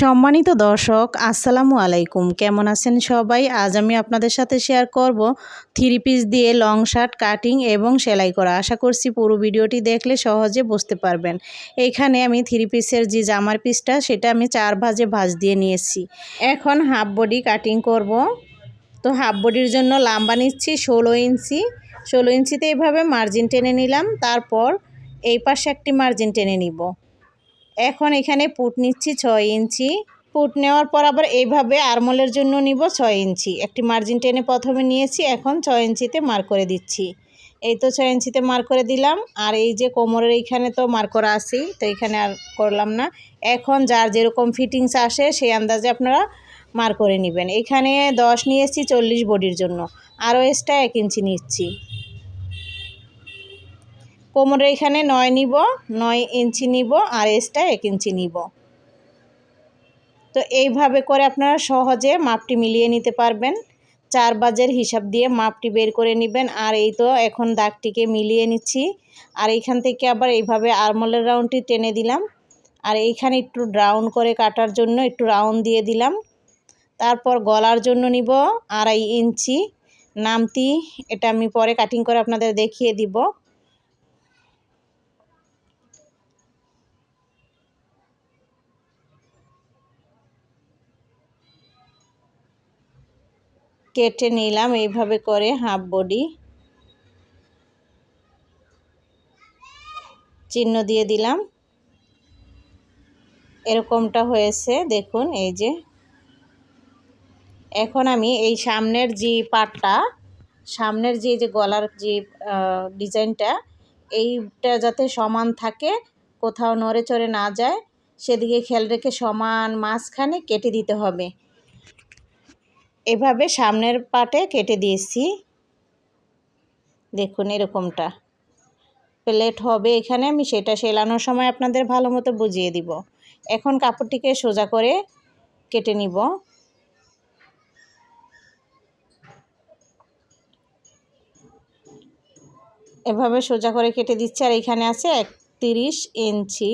সম্মানিত দর্শক, আসসালামু আলাইকুম। কেমন আছেন সবাই? আজ আমি আপনাদের সাথে শেয়ার করব থ্রি পিস দিয়ে লং শার্ট কাটিং এবং সেলাই করা। আশা করছি পুরো ভিডিওটি দেখলে সহজে বুঝতে পারবেন। এইখানে আমি থ্রি পিসের যে জামার পিসটা সেটা আমি চার ভাজে ভাজ দিয়ে নিয়েছি। এখন হাফ বডি কাটিং করব। তো হাফ বডির জন্য লাম্বা নিচ্ছি ষোলো ইঞ্চি। ষোলো ইঞ্চিতে এইভাবে মার্জিন টেনে নিলাম। তারপর এই পাশে একটি মার্জিন টেনে নিব। এখন এখানে পুট নিচ্ছি ছয় ইঞ্চি। পুট নেওয়ার পর আবার এইভাবে আরমোলের জন্য নিব ছয় ইঞ্চি। একটি মার্জিন টেনে প্রথমে নিয়েছি, এখন ছয় ইঞ্চিতে মার করে দিচ্ছি। এই তো ছয় ইঞ্চিতে মার করে দিলাম। আর এই যে কোমরের এইখানে তো মার করা আছেই, তো এখানে আর করলাম না। এখন যার যেরকম ফিটিংস আসে, সেই আন্দাজে আপনারা মার করে নেবেন। এখানে দশ নিয়েছি, চল্লিশ বডির জন্য। আরও এক্সট্রা এক ইঞ্চি নিচ্ছি। কোমরে এখানে নয় নিব, নয় ইঞ্চি নিব আর এসটা এক ইঞ্চি নিব। তো এইভাবে করে আপনারা সহজে মাপটি মিলিয়ে নিতে পারবেন। চার বাজের হিসাব দিয়ে মাপটি বের করে নেবেন। আর এই তো এখন দাগটিকে মিলিয়ে নিচ্ছি। আর এইখান থেকে আবার এইভাবে আরমলের রাউন্ডটি টেনে দিলাম। আর এইখানে একটু রাউন্ড করে কাটার জন্য একটু রাউন্ড দিয়ে দিলাম। তারপর গলার জন্য নিব আড়াই ইঞ্চি। নামতি এটা আমি পরে কাটিং করে আপনাদের দেখিয়ে দিব। কেটে নিলাম, এইভাবে করে হাফ বডি। চিহ্ন দিয়ে দিলাম। এরকমটা হয়েছে, দেখুন, এই যে। এখন আমি এই সামনের যে পাটটা, সামনের যে যে গলার যে ডিজাইনটা, এইটা যাতে সমান থাকে, কোথাও নড়ে চড়ে না যায়, সেদিকে খেয়াল রেখে সমান মাঝখানে কেটে দিতে হবে। এভাবে সামনের পাটে কেটে দিয়েছি। দেখুন এরকমটা। প্লেট হবে এখানে, আমি সেটা সেলানোর সময় আপনাদের ভালো মতো বুঝিয়ে দিব। এখন কাপড়টিকে সোজা করে কেটে নিব। এভাবে সোজা করে কেটে দিচ্ছি, আর এখানে আছে একত্রিশ ইঞ্চি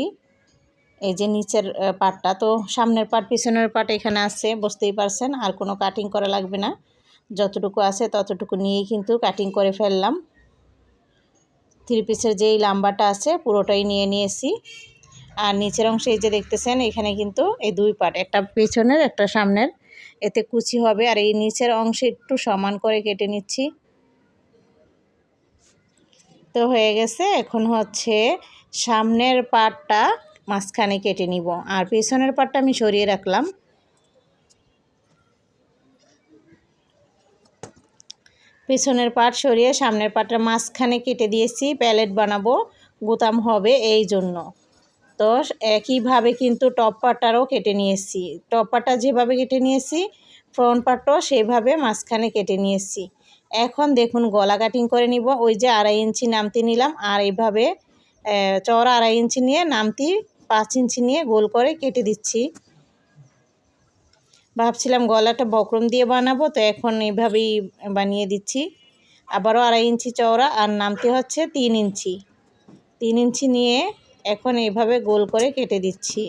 এই যে নিচের পাটটা, তো সামনের পাট, পিছনের পাট এখানে আছে, বুঝতেই পারছেন, আর কোনো কাটিং করা লাগবে না। যতটুকু আছে ততটুকু নিয়েই কিন্তু কাটিং করে ফেললাম। থ্রি পিসের যেই লাম্বাটা আছে, পুরোটাই নিয়ে নিয়েছি। আর নিচের অংশে এই যে দেখতেছেন, এখানে কিন্তু এই দুই পাট, একটা পেছনের, একটা সামনের। এতে কুচি হবে, আর এই নিচের অংশে একটু সমান করে কেটে নিচ্ছি। তো হয়ে গেছে, এখন হচ্ছে সামনের পাটটা মাঝখানে কেটে নিব। আর পেছনের পাটটা আমি সরিয়ে রাখলাম। পেছনের পাট সরিয়ে সামনের পাটটা মাঝখানে কেটে দিয়েছি, প্যালেট বানাবো, গুতাম হবে এই জন্য। তো একইভাবে কিন্তু টপ পাটটারও কেটে নিয়েছি। টপ পাটটা যেভাবে কেটে নিয়েছি, ফ্রন্ট পাটটাও সেভাবে মাঝখানে কেটে নিয়েছি। এখন দেখুন গলা কাটিং করে নিব। ওই যে আড়াই ইঞ্চি নামতি নিলাম, আর এইভাবে চওড়া আড়াই ইঞ্চি নিয়ে নামতি পাঁচ ইঞ্চি নিয়ে গোল করে কেটে দিচ্ছি। ভাবছিলাম গলাটা বক্রম দিয়ে বানাবো, তো এখন এইভাবেই বানিয়ে দিচ্ছি। আবারও আড়াই ইঞ্চি চওড়া আর নামতে হচ্ছে তিন ইঞ্চি। তিন ইঞ্চি নিয়ে এখন এইভাবে গোল করে কেটে দিচ্ছি।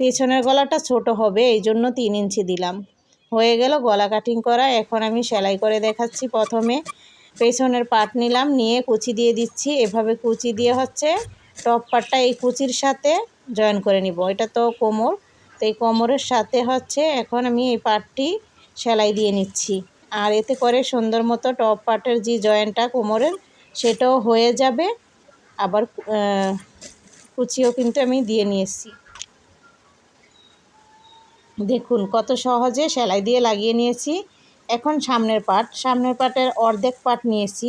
পেছনের গলাটা ছোট হবে, এই জন্য তিন ইঞ্চি দিলাম। হয়ে গেল গলা কাটিং করা, এখন আমি সেলাই করে দেখাচ্ছি প্রথমে। পেছনের পাট নিলাম, নিয়ে কুচি দিয়ে দিচ্ছি। এভাবে কুচি দিয়ে হচ্ছে টপ পাটটা এই কুচির সাথে জয়েন করে নিব। এটা তো কোমর, তো এই কোমরের সাথে হচ্ছে এখন আমি এই পাটটি সেলাই দিয়ে নিচ্ছি। আর এতে করে সুন্দর মতো টপ পাটের যে জয়েন্টটা কোমরের, সেটাও হয়ে যাবে। আবার কুচিও কিন্তু আমি দিয়ে নিয়েছি। দেখুন কত সহজে সেলাই দিয়ে লাগিয়ে নিয়েছি। এখন সামনের পাট, সামনের পাটের অর্ধেক পাট নিয়েছি।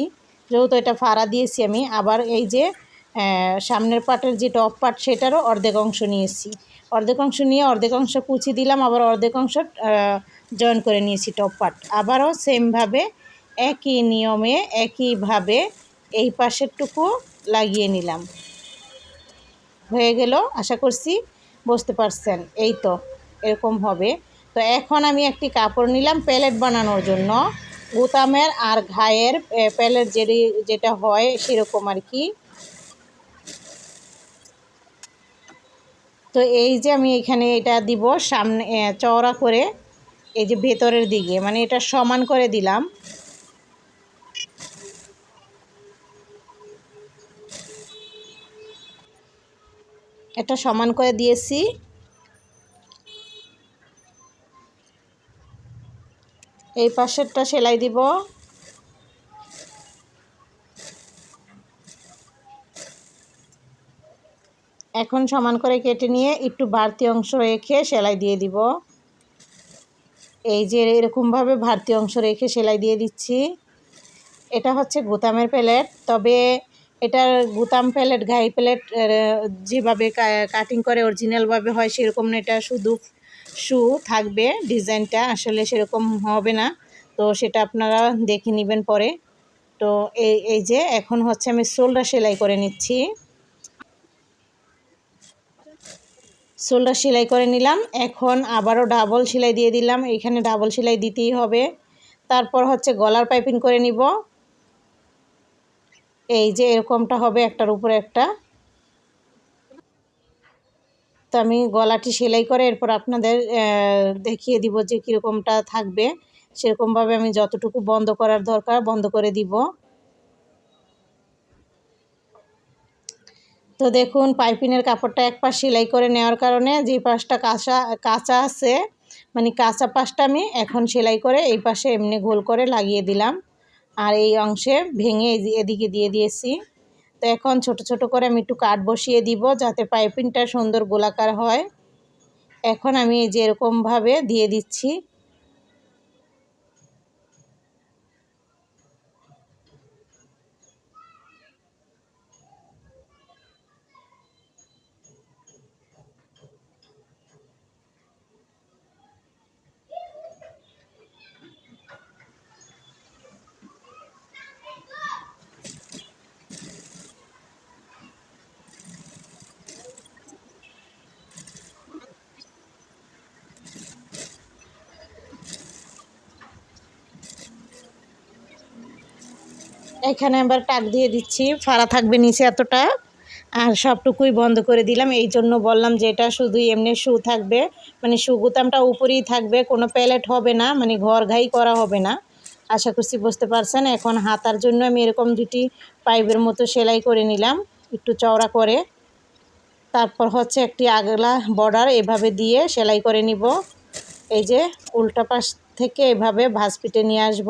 যেহেতু এটা ফাড়া দিয়েছি আমি, আবার এই যে সামনের পাটের যে টপ পাট সেটারও অর্ধেক অংশ নিয়েছি। অর্ধেক অংশ নিয়ে অর্ধেক অংশ কুচি দিলাম, আবার অর্ধেক অংশ জয়েন করে নিয়েছি টপ পাট। আবারও সেমভাবে একই নিয়মে, একইভাবে এই পাশেরটুকু লাগিয়ে নিলাম। হয়ে গেল, আশা করছি বুঝতে পারছেন। এই তো, এরকম হবে। তো এখন আমি একটি কাপড় নিলাম প্যালেট বানানোর জন্য। গুতামের আর ঘায়ের প্যালেট যেটি, যেটা হয় সেরকম আর কি। তো এই যে আমি এখানে এটা দিব সামনে চওড়া করে, এই যে ভেতরের দিকে মানে এটা সমান করে দিলাম। এটা সমান করে দিয়েছি। এই পাশেরটা সেলাই দিব। এখন সমান করে কেটে নিয়ে একটু বাড়তি অংশ রেখে সেলাই দিয়ে দিব। এই যে এরকমভাবে বাড়তি অংশ রেখে সেলাই দিয়ে দিচ্ছি। এটা হচ্ছে গুতামের প্লেট তবে এটার গুতাম প্লেট ঘাই প্লেট যেভাবে কাটিং করে অরিজিনালভাবে হয় সেরকম না, এটা শুধু শু থাকবে ডিজাইনটা, আসলে সেরকম হবে না। তো সেটা আপনারা দেখে নেবেন পরে। তো এই এই যে এখন হচ্ছে আমি সোলটা সেলাই করে নিচ্ছি। সোলটা সেলাই করে নিলাম। এখন আবারও ডাবল সেলাই দিয়ে দিলাম। এখানে ডাবল সেলাই দিতেই হবে। তারপর হচ্ছে গলার পাইপিং করে নিব। এই যে এরকমটা হবে একটার উপরে একটা। তো আমি গলাটি সেলাই করে এরপর আপনাদের দেখিয়ে দিব যে কীরকমটা থাকবে। সেরকমভাবে আমি যতটুকু বন্ধ করার দরকার বন্ধ করে দিব। তো দেখুন, পাইপিনের কাপড়টা এক পাশ সেলাই করে নেওয়ার কারণে যে পাশটা কাঁচা কাঁচা আছে মানে কাঁচা পাশটা আমি এখন সেলাই করে এই পাশে এমনি গোল করে লাগিয়ে দিলাম। আর এই অংশে ভেঙে এদিকে দিয়ে দিয়েছি। তো এখন ছোট ছোট করে আমি একটু কাঠ বসিয়ে দিব যাতে পাইপিংটা সুন্দর গোলাকার হয়। এখন আমি যে এরকমভাবে দিয়ে দিচ্ছি। এখানে আবার টাক দিয়ে দিচ্ছি, ফাড়া থাকবে নিচে এতটা। আর সবটুকুই বন্ধ করে দিলাম, এই জন্য বললাম যে এটা শুধু এমনি শু থাকবে। মানে শু গুতামটা উপরেই থাকবে, কোনো প্যালেট হবে না মানে ঘর ঘাই করা হবে না। আশা করছি বুঝতে পারছেন, এখন হাতার জন্য আমি এরকম দুটি পাইপের মতো সেলাই করে নিলাম, একটু চওড়া করে। তারপর হচ্ছে একটি আগলা বর্ডার, এভাবে দিয়ে সেলাই করে নিব। এই যে উল্টা পাশ থেকে এভাবে ভাঁজ পিটে নিয়ে আসব।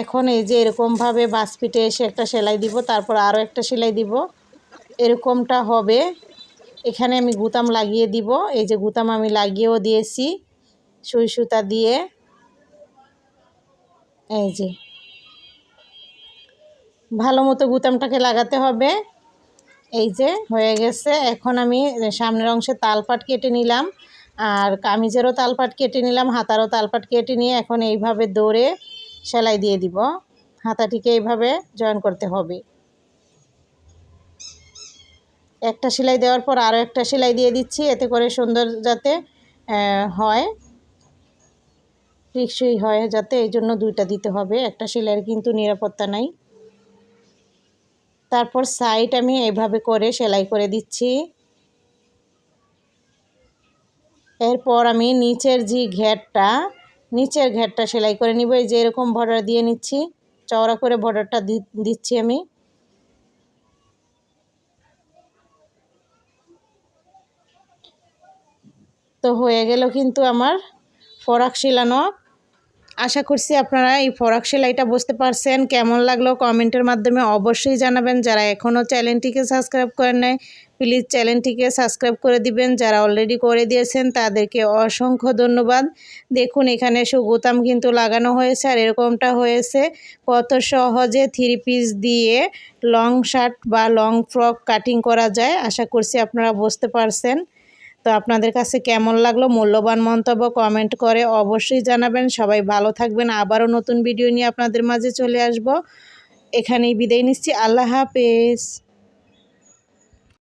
এখন এই যে এরকমভাবে বাসপিটে এসে একটা সেলাই দিব, তারপর আরও একটা সেলাই দিব। এরকমটা হবে। এখানে আমি গুতাম লাগিয়ে দিব। এই যে গুতাম আমি লাগিয়েও দিয়েছি সুই সুতা দিয়ে। এই যে। ভালো মতো গুতামটাকে লাগাতে হবে। এই যে, হয়ে গেছে। এখন আমি সামনের অংশে তালপাট কেটে নিলাম। আর কামিজেরও তালপাট কেটে নিলাম, হাতারও তালপাট কেটে নিয়ে এখন এইভাবে দৌড়ে সেলাই দিয়ে দিব। হাতাটিকে এইভাবে জয়েন করতে হবে। একটা সেলাই দেওয়ার পর আরও একটা সেলাই দিয়ে দিচ্ছি, এতে করে সুন্দর যাতে হয়। টিকসই হয় যাতে, এই জন্য দুইটা দিতে হবে। একটা সেলাইয়ের কিন্তু নিরাপত্তা নাই। তারপর সাইড আমি এভাবে করে সেলাই করে দিচ্ছি। এরপর আমি নিচের যে ঘেরটা নিচের ঘেরটা সেলাই করে নিব, এই যে এরকম বর্ডার দিয়ে নিচ্ছি। চওড়া করে বর্ডারটা দিচ্ছি আমি। তো হয়ে গেল কিন্তু আমার ফরাক শিলানো আশা করছি আপনারা এই ফরাক সেলাইটা বুঝতে পারছেন। কেমন লাগল কমেন্টের মাধ্যমে অবশ্যই জানাবেন। যারা এখনও চ্যানেলটিকে সাবস্ক্রাইব করেন নাই প্লিজ চ্যানেলটিকে সাবস্ক্রাইব করে দিবেন। যারা অলরেডি করে দিয়েছেন, তাদেরকে অসংখ্য ধন্যবাদ। দেখুন, এখানে সুগোতাম কিন্তু লাগানো হয়েছে আর এরকমটা হয়েছে। কত সহজে থ্রি পিস দিয়ে লং শার্ট বা লং ফ্রক কাটিং করা যায়। আশা করছি আপনারা বুঝতে পারছেন। তো আপনাদের কাছে কেমন লাগল? মূল্যবান মন্তব্য কমেন্ট করে অবশ্যই জানাবেন। সবাই ভালো থাকবেন। আবারও নতুন ভিডিও নিয়ে আপনাদের মাঝে চলে আসব। এখানেই বিদায় নিচ্ছি। আল্লাহ হাফেজ।